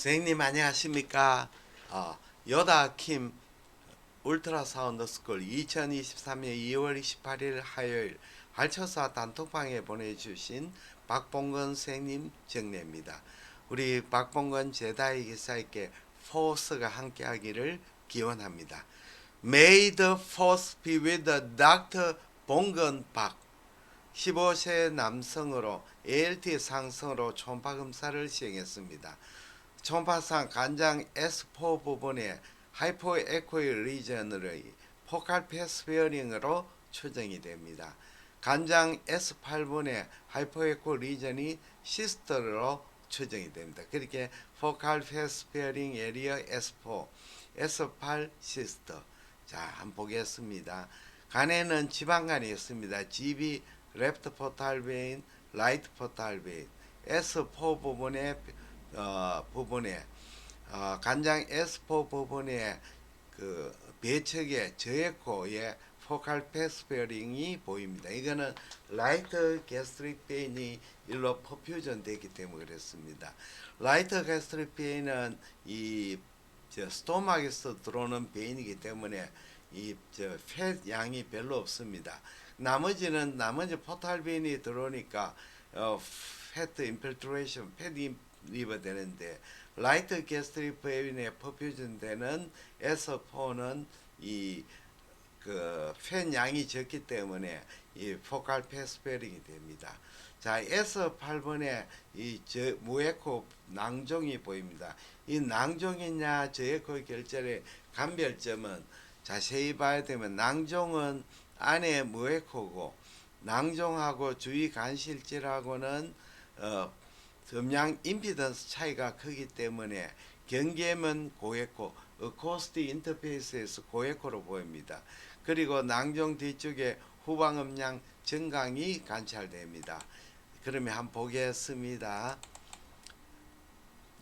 선생님 안녕하십니까? 어, 여다 킴 울트라사운드 스쿨 2023년 2월 28일 화요일 할처사 단톡방에 보내주신 박봉건 선생님 정례입니다. 우리 박봉건 제다이 기사에게 포스가 함께하기를 기원합니다. May the force be with the Dr. 봉건 박 15세 남성으로 ALT 상승으로 초음파 검사를 시행했습니다. 초음파상 간장 S4 부분에 하이포 에코이 리전의 포칼 패스베어링으로 추정이 됩니다. 간장 S8분의 하이포 에코 리전이 시스터로 추정이 됩니다. 그렇게 포칼 패스베어링 에리어 S4, S8 시스터. 자, 한번 보겠습니다. 간에는 지방간이 있습니다. GB 레프트 포탈 베인, 라이트 포탈 베인, S4 부분에 어, 부분에 어, 간장 S4 부분에 그 배척의 저에코의 포칼 패스베어링이 보입니다. 이거는 라이트 게스트릭 베인이 일로 퍼퓨전 되기 때문에 그렇습니다. 라이트 게스트릭 베인은 이저 스토막에서 들어오는 베인이기 때문에 이저팻 양이 별로 없습니다. 나머지는 나머지 포탈 베인이 들어오니까 어, 패트 인필트레이션, 패트 리버 되는데 라이트 게스트릭 베인에 퍼퓨전 되는 S4는 이 그팬 양이 적기 때문에 이 포칼 패스베링이 됩니다. 자, S8번에 이 저 무에코 낭종이 보입니다. 이 낭종이냐 저에코 결절의 감별점은 자세히 봐야 되면 낭종은 안에 무에코고 낭종하고 주위 간실질하고는 어, 음량 임피던스 차이가 크기 때문에 경계면 고에코, 어코스틱 인터페이스에서 고에코로 보입니다. 그리고 낭종 뒤쪽에 후방 음량 정강이 관찰됩니다. 그러면 한번 보겠습니다.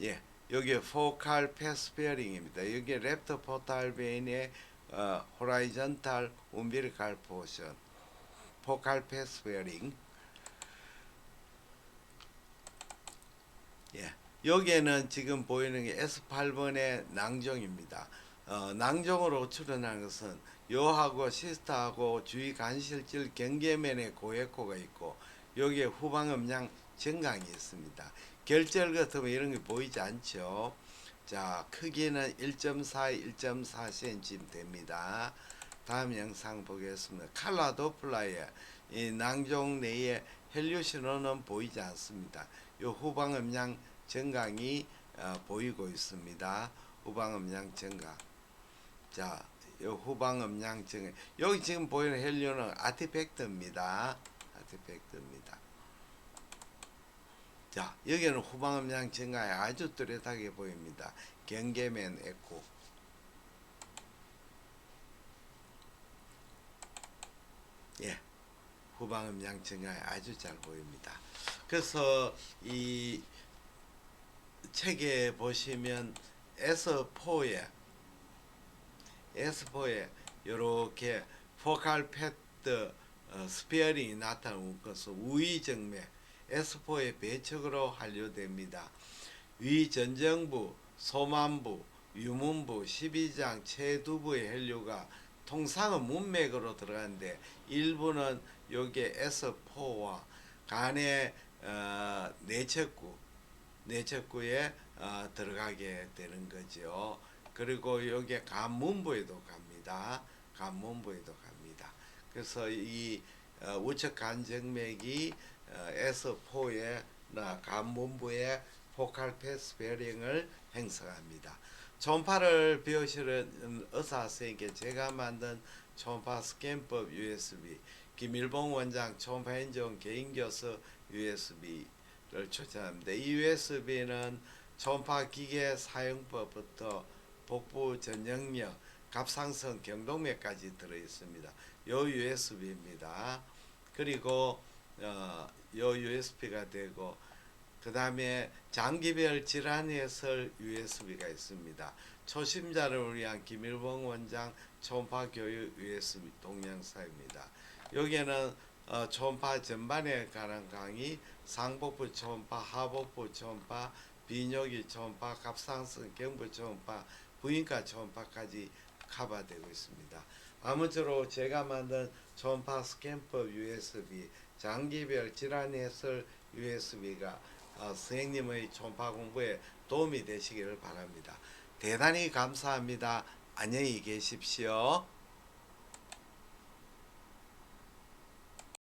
예, 여기 포칼 패스베어링입니다. 여기 랩터 포탈 베인의 어, 호라이전탈 움비리칼 포션 포칼 패스베어링 예, 여기에는 지금 보이는 게 S8번의 낭종입니다. 어, 낭종으로 출현하는 것은 요하고 시스타하고 주위 간실질 경계면에 고에코가 있고 여기에 후방 음량 정강이 있습니다. 결절 같으면 이런 게 보이지 않죠. 자, 크기는 1.4, 1.4cm 됩니다. 다음 영상 보겠습니다. 칼라 도플라의 이 낭종 내에 헬류 신호는 보이지 않습니다. 요 후방 음량 정강이 어, 보이고 있습니다. 후방 음량 정강. 자, 요 후방 음량 정강. 여기 지금 보이는 헬류는 아티팩트입니다. 아티팩트입니다. 자, 여기는 후방 음량 정강이 아주 뚜렷하게 보입니다. 경계면 에코. 예. 후방 음량 정강이 아주 잘 보입니다. 그래서 이 책에 보시면 S4에 S4에 이렇게 포칼 패드 어, 스피어링이 나타나는 것은 우위정맥 S4의 배척으로 한류됩니다. 위전정부, 소만부, 유문부, 12장, 체두부의 혈류가 통상은 문맥으로 들어가는데 일부는 여기에 S4와 간의 어, 내척구 내척구에 어, 들어가게 되는 거죠. 그리고 여기에 간문부에도 갑니다. 간문부에도 갑니다. 그래서 이 어, 우측 간정맥이 어, S4의 간문부의 포칼 패스 베어링을 행사합니다. 초음파를 배우시는 의사 선생님께 제가 만든 초음파 스캔법 USB 김일봉 원장 초음파 행정 개인 교수 USB 를 추천합니다. 이 USB는 초음파 기계 사용법부터 복부 전형력, 갑상선 경동맥까지 들어 있습니다. 요 USB입니다. 그리고 어, 요 USB가 되고 그 다음에 장기별 질환 해설 USB가 있습니다. 초심자를 위한 김일봉 원장 초음파 교육 USB 동영상입니다. 여기에는 어, 초음파 전반에 관한 강의, 상복부 초음파, 하복부 초음파, 비뇨기 초음파, 갑상선 경부 초음파, 부인과 초음파까지 커버되고 있습니다. 아무쪼록 제가 만든 초음파 스캔법 USB, 장기별 질환 해설 USB가 어, 선생님의 초음파 공부에 도움이 되시기를 바랍니다. 대단히 감사합니다. 안녕히 계십시오.